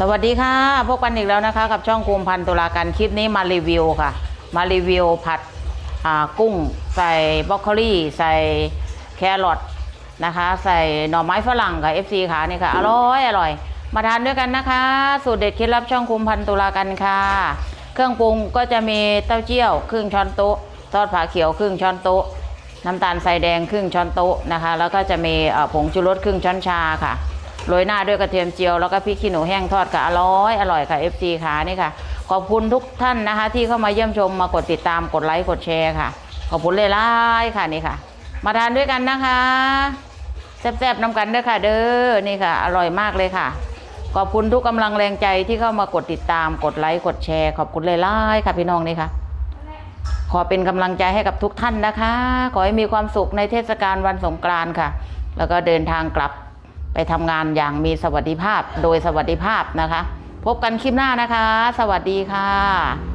สวัสดีค่ะ พบกันอีกแล้วนะคะ กับช่องคุมพันตุลาการคลิปนี้มารีวิวค่ะ มารีวิวผัดกุ้งใส่บรอกโคลีใส่แครอทนะคะ ใส่หน่อไม้ฝรั่งค่ะ FC ค่ะนี่ค่ะ อร่อยอร่อย มาทานด้วยกันนะคะ สูตรเด็ดเคล็ดลับช่องคุมพันตุลากันค่ะ เครื่องปรุงก็จะมีเต้าเจี้ยวครึ่งช้อนโต๊ะซอสผาเขียวครึ่งช้อนโต๊ะน้ำตาลทรายแดงครึ่งช้อนโต๊ะนะคะ แล้วก็จะมีผงชูรสครึ่งช้อนชาค่ะ โรยหน้าด้วยกระเทียมเจียวแล้วก็พริกขี้หนูแห้งทอดค่ะอร่อยอร่อยค่ะ FC ค่ะนี่ค่ะ ขอบคุณทุกท่านนะคะ ที่เข้ามาเยี่ยมชมมากดติดตามกดไลค์กดแชร์ค่ะ ขอบคุณเลยไล่ค่ะนี่ค่ะ มาทานด้วยกันนะคะแซ่บๆน้ำกันเด้อค่ะ เด้อนี่ค่ะ อร่อยมากเลยค่ะ ขอบคุณทุกกำลังแรงใจที่เข้ามากดติดตามกดไลค์กดแชร์ ขอบคุณเลยไล่ค่ะพี่น้องนี่ค่ะขอเป็นกำลังใจให้กับทุกท่านนะคะ ขอให้มีความสุขในเทศกาลวันสงกรานต์ค่ะ แล้วก็เดินทางกลับ ไปทำงานอย่างมีสวัสดิภาพโดยสวัสดิภาพนะคะ พบกันคลิปหน้านะคะ สวัสดีค่ะ